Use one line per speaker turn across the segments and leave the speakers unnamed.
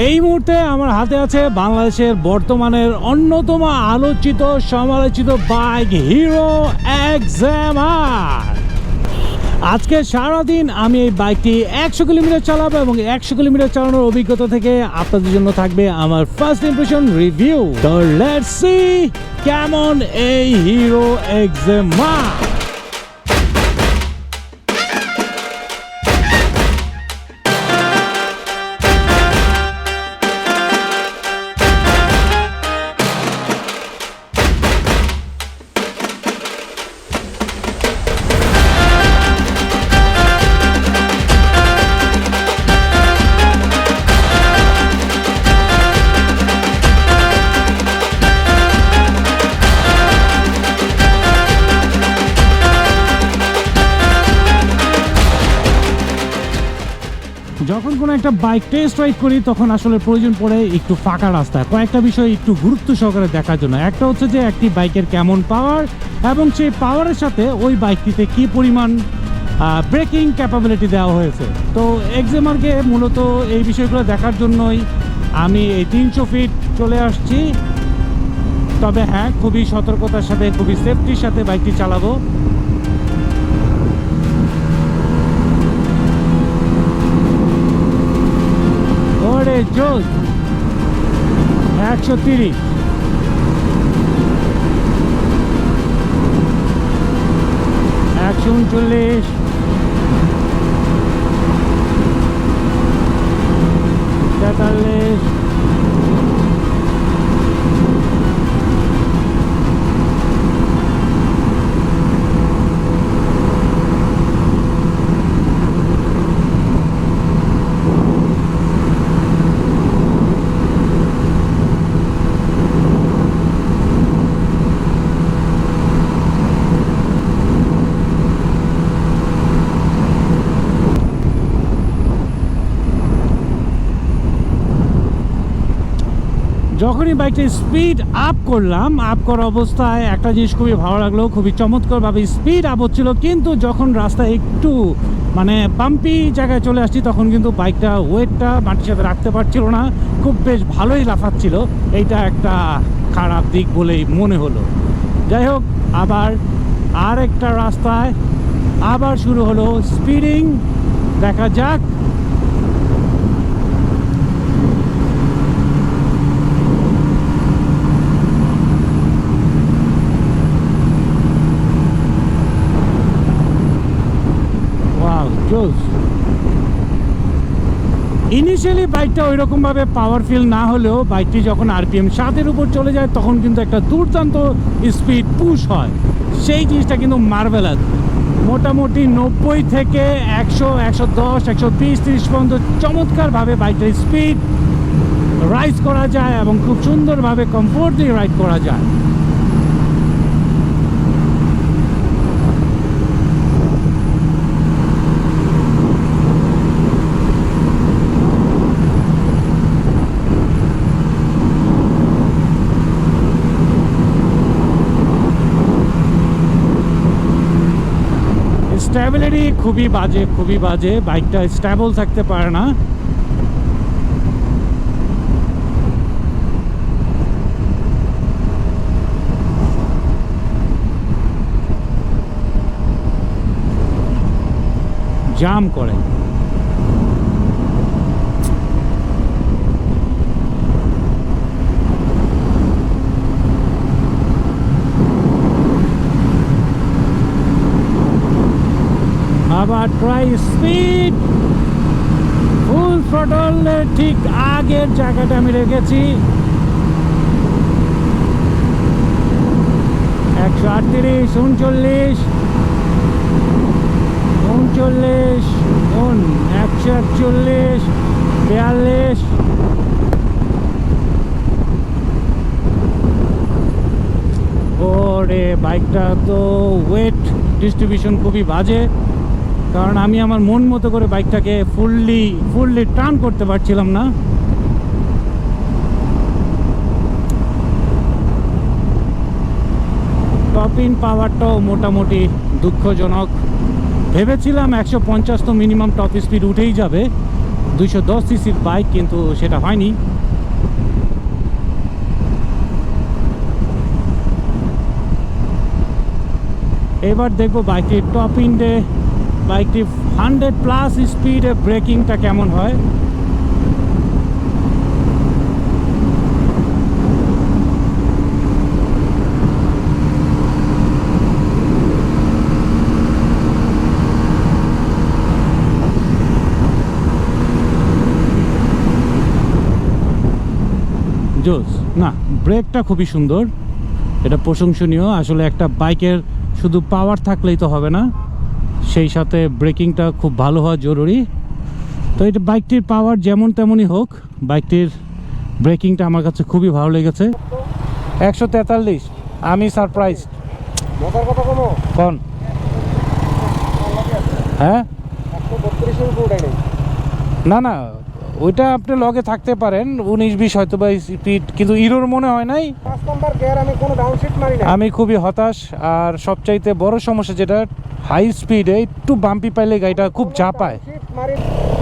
এই মুহূর্তে আমার হাতে আছে বাংলাদেশের বর্তমানের অন্যতম আলোচিত, সমালোচিত বাইক হিরো এক্সামার আজকে সারাদিন আমি এই বাইকটি একশো কিলোমিটার চালাবো এবং একশো কিলোমিটার চালানোর অভিজ্ঞতা থেকে আপনাদের জন্য থাকবে আমার ফার্স্ট ইমপ্রেশন রিভিউ তো লেটস সি কেমন এই হিরো এক্সামার একটা বাইক টেস্ট রাইড করি, তখন আসলে প্রয়োজন পড়ে একটু ফাঁকা রাস্তায় কয়েকটা বিষয় একটু গুরুত্ব সহকারে দেখার জন্য। একটা হচ্ছে যে, একটি বাইকের কেমন পাওয়ার এবং সেই পাওয়ারের সাথে ওই বাইকটিতে কি পরিমাণ ব্রেকিং ক্যাপাবিলিটি দেওয়া হয়েছে। তো এক্সেমারকে মূলত এই বিষয়গুলো দেখার জন্যই আমি এই তিনশো ফিট চলে আসছি। তবে হ্যাঁ খুবই সতর্কতার সাথে, খুবই সেফটির সাথে বাইকটি চালাবো। ওরে একশো তিরিশ। একশো উনচল্লিশ তেতাল্লিশ যখনই বাইকটা স্পিড আপ করলাম। আপ করা অবস্থায় একটা জিনিস খুবই ভালো লাগল, খুবই চমৎকারভাবে স্পিড আপ হচ্ছিল। কিন্তু যখন রাস্তা একটু মানে পাম্পি জায়গায় চলে আসছি, তখন কিন্তু বাইকটা ওয়েটটা মাটির সাথে রাখতে পারছিল না। খুব বেশ ভালোই লাফাচ্ছিল। এইটা একটা খারাপ দিক বলেই মনে হলো। যাই হোক, আবার আর একটা রাস্তায় আবার শুরু হলো স্পিডিং দেখা যাক জোস ইনিশিয়ালি বাইকটা ওই রকমভাবে পাওয়ার ফিল না হলেও বাইকটি যখন আরপিএম সাতের উপর চলে যায়, তখন কিন্তু একটা দুর্দান্ত স্পিড পুশ হয়। সেই জিনিসটা কিন্তু মার্বেলাস মোটামুটি নব্বই থেকে একশো একশো দশ, একশো বিশ, তিরিশ পর্যন্ত চমৎকারভাবে বাইকটার স্পিড রাইড করা যায় এবং খুব সুন্দরভাবে কমফোর্ট দিয়ে রাইড করা যায়। স্ট্যাবিলিটি খুবই বাজে খুবই বাজে। বাইকটা স্ট্যাবল থাকতে পারে না। জাম করে। আবার ট্রাই স্পিড ফুল থ্রটলের ঠিক আগের জায়গাটা আমি রেখেছি। একশো আটত্রিশ, উনচল্লিশ উনচল্লিশ উন একশো একচল্লিশ, বিয়াল্লিশ। ওরে বাইকটা তো ওয়েট ডিস্ট্রিবিউশন খুবই বাজে। কারণ আমি আমার মন মতো করে বাইকটাকে ফুললি ফুললি টার্ন করতে পারছিলাম না। টপ ইন পাওয়ারটাও মোটামুটি দুঃখজনক। ভেবেছিলাম একশো পঞ্চাশ তো মিনিমাম টপ স্পিড উঠেই যাবে। দুইশো দশ সিসির বাইক কিন্তু সেটা হয়নি। এবার দেখব বাইকটির টপ ইন্ডে বাইকটি হান্ড্রেড প্লাস স্পিডে ব্রেকিংটা কেমন হয়? জোস, না, ব্রেকটা খুবই সুন্দর। এটা প্রশংসনীয়। আসলে একটা বাইকের শুধু পাওয়ার থাকলেই তো হবে না। সেই সাথে ব্রেকিংটা খুব ভালো হওয়া জরুরি। তো এটা বাইকটির পাওয়ার যেমন তেমনই হোক বাইকটির ব্রেকিংটা আমার কাছে খুবই ভালো লেগেছে। একশো তেতাল্লিশ আমি সারপ্রাইজ
কোন?
হ্যাঁ? না না ওইটা আপনি লগে থাকতে পারেন উনিশ বিশ হয়তো বা স্পিড কিন্তু ইরোর মনে হয় নাই।
আমি
খুবই হতাশ আর সবচাইতে বড় সমস্যা যেটা হাই স্পিডে একটু বাম্পি পাইলে গাড়িটা খুব ঝাঁপায়
Downshift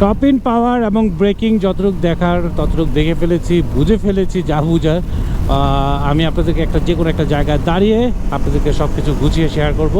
টপ ইন পাওয়ার এবং ব্রেকিং যতটুক দেখার ততটুক দেখে ফেলেছি বুঝে ফেলেছি যা বুঝার। আহ, আমি আপনাদেরকে একটা যে কোনো একটা জায়গায় দাঁড়িয়ে আপনাদেরকে সব কিছু গুছিয়ে শেয়ার করব।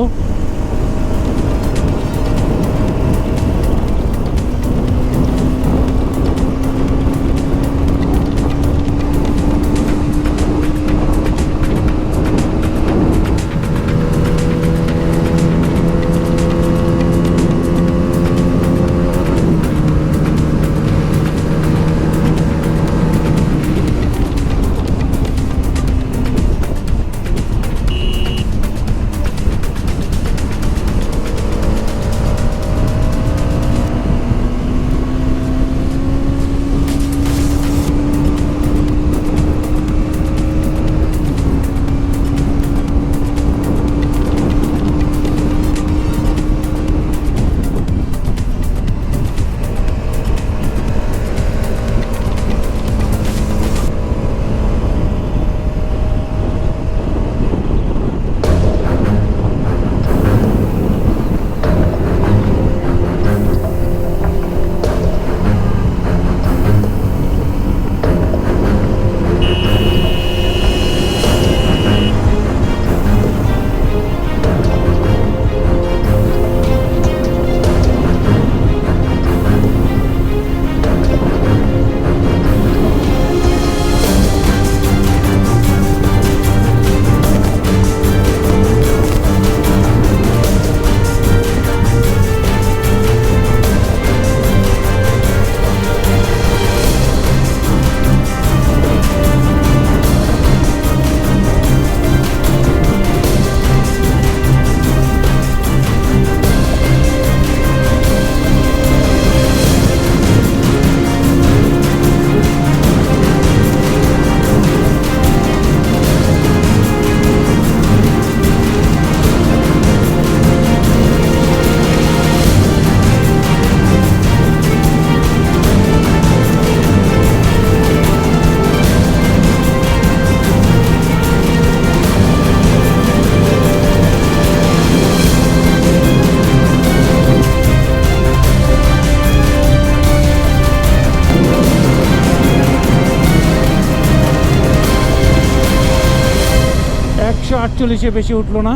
আটচল্লিশে বেশি উঠল না।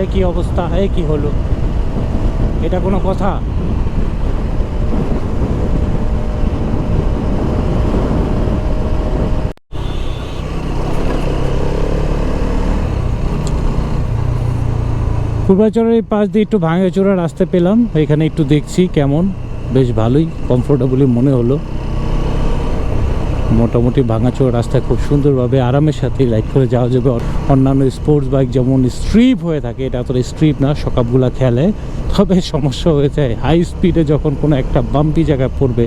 এ কি অবস্থা? এ কি হলো? এটা কোনো কথা? পূর্বাচলের এই পাশ দিয়ে একটু ভাঙাচোরা রাস্তা পেলাম। এখানে একটু দেখছি কেমন। বেশ ভালোই কমফোর্টেবলি মনে হলো। মোটামুটি ভাঙাচোরা রাস্তায় খুব সুন্দরভাবে আরামের সাথে রাইড করে যাওয়া যাবে। অন্যান্য স্পোর্টস বাইক যেমন স্ট্রিপ হয়ে থাকে, এটা তো স্ট্রিপ না সকাপগুলা খেলে। তবে সমস্যা হয়ে যায় হাই স্পিডে যখন কোনো একটা বাম্পি জায়গায় পড়বে,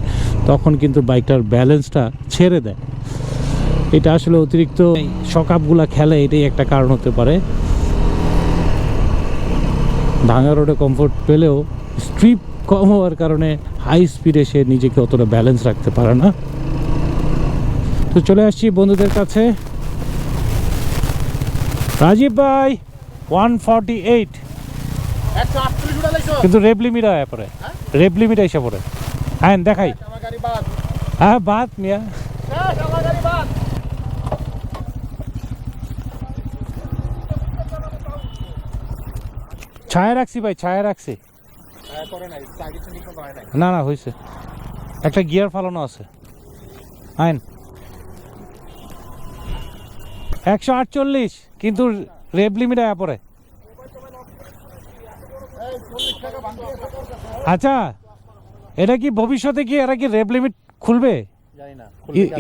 তখন কিন্তু বাইকটার ব্যালেন্সটা ছেড়ে দেয়। এটা আসলে অতিরিক্ত সকাপগুলা খেলে এটাই একটা কারণ হতে পারে। ভাঙা রোডে কমফোর্ট পেলেও স্ট্রিপ কম হওয়ার কারণে হাই স্পিডে সে নিজেকে অতটা ব্যালেন্স রাখতে পারে না। তো চলে আসছি বন্ধুদের কাছে। রাজীব ভাই ওয়ান ফর্টি এইট কিন্তু রেপ লিমিট আয় পরে রেপ লিমিট এসে পড়ে। হ্যাঁ দেখাই। হ্যাঁ বাদ মিয়া। ছায়া রাখছি ভাই ছায়া রাখছি।
হ্যাঁ, হয়
না না হয়েছে একটা গিয়ার ফালানো আছে। আইন। একশো আটচল্লিশ কিন্তু রেপ লিমিট আয়া পরে আচ্ছা এটা কি ভবিষ্যতে কি এরা কি রেপ লিমিট খুলবে?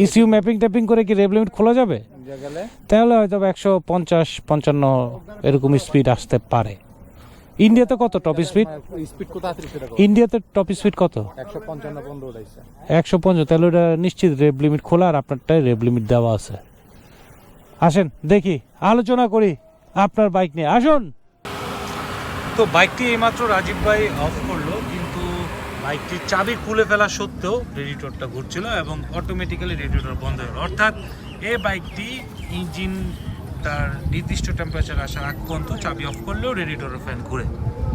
ইসিউ ম্যাপিং ট্যাপিং করে কি রেপ লিমিট খোলা যাবে? তাহলে হয়তো একশো পঞ্চাশ পঞ্চান্ন এরকম স্পিড আসতে পারে। ইন্ডিয়াতে কত টপ স্পিড
স্পিড
ইন্ডিয়াতে টপ স্পিড কত?
একশো পঞ্চান্ন
তাহলে ওটা নিশ্চিত রেপ লিমিট খোলা আর আপনারটাই রেপ লিমিট দেওয়া আছে। আসেন, দেখি, আলোচনা করি, আপনার বাইক নিয়ে। আসুন। তো বাইকটি এইমাত্র রাজীব ভাই অফ করল, কিন্তু বাইকটির চাবি খুলে ফেলা সত্ত্বেও রেডিটরটা ঘুরছিল এবং অটোমেটিক্যালি রেডিটর বন্ধ হলো অর্থাৎ এই বাইকটি ইঞ্জিন তার নির্দিষ্ট টেম্পারেচার আসার আগ পর্যন্ত চাবি অফ করলেও রেডিটরের ফ্যান ঘুরে,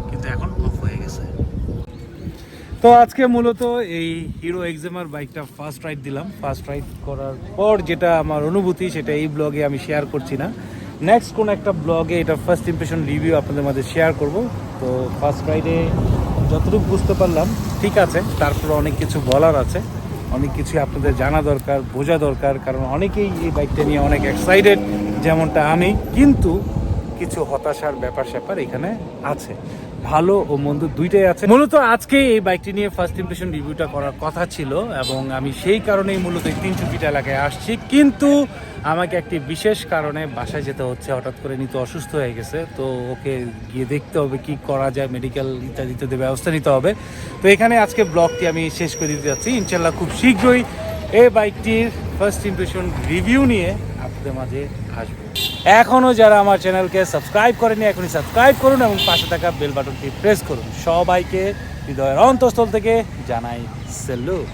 কিন্তু এখন অফ হয়ে গেছে। তো আজকে মূলত এই হিরো এক্সেমার বাইকটা ফার্স্ট রাইড দিলাম। ফার্স্ট রাইড করার পর যেটা আমার অনুভূতি, সেটা এই ব্লগে আমি শেয়ার করছি না। নেক্সট কোন একটা ব্লগে এটা ফার্স্ট ইমপ্রেশন রিভিউ আপনাদের মাঝে শেয়ার করব। তো ফার্স্ট রাইডে যতটুকু বুঝতে পারলাম, ঠিক আছে, তারপরে অনেক কিছু বলার আছে। অনেক কিছু আপনাদের জানা দরকার, বোঝা দরকার, কারণ অনেকেই এই বাইকটা নিয়ে অনেক এক্সাইটেড যেমনটা আমি। কিন্তু কিছু হতাশার ব্যাপার স্যাপার এখানে আছে। ভালো ও মন্দ দুইটাই আছে। মূলত আজকে এই বাইকটি নিয়ে ফার্স্ট ইমপ্রেশন রিভিউটা করার কথা ছিল এবং আমি সেই কারণেই মূলত এই তিনচুকিটা এলাকায় আসছি। কিন্তু আমাকে একটি বিশেষ কারণে বাসায় যেতে হচ্ছে। হঠাৎ করে নিতে অসুস্থ হয়ে গেছে। তো ওকে গিয়ে দেখতে হবে কি করা যায় মেডিকেল ইত্যাদি ইত্যাদি ব্যবস্থা নিতে হবে। তো এখানে আজকে ব্লগটি আমি শেষ করে দিতে যাচ্ছি। ইনশাল্লাহ খুব শীঘ্রই এই বাইকটির ফার্স্ট ইমপ্রেশন রিভিউ নিয়ে আপনাদের মাঝে আসব। এখনও যারা আমার চ্যানেলকে সাবস্ক্রাইব করেনি, এখনই সাবস্ক্রাইব করুন এবং পাশে থাকা বেল বাটনটি প্রেস করুন। সবাইকে হৃদয়ের অন্তঃস্থল থেকে জানাই সেলুট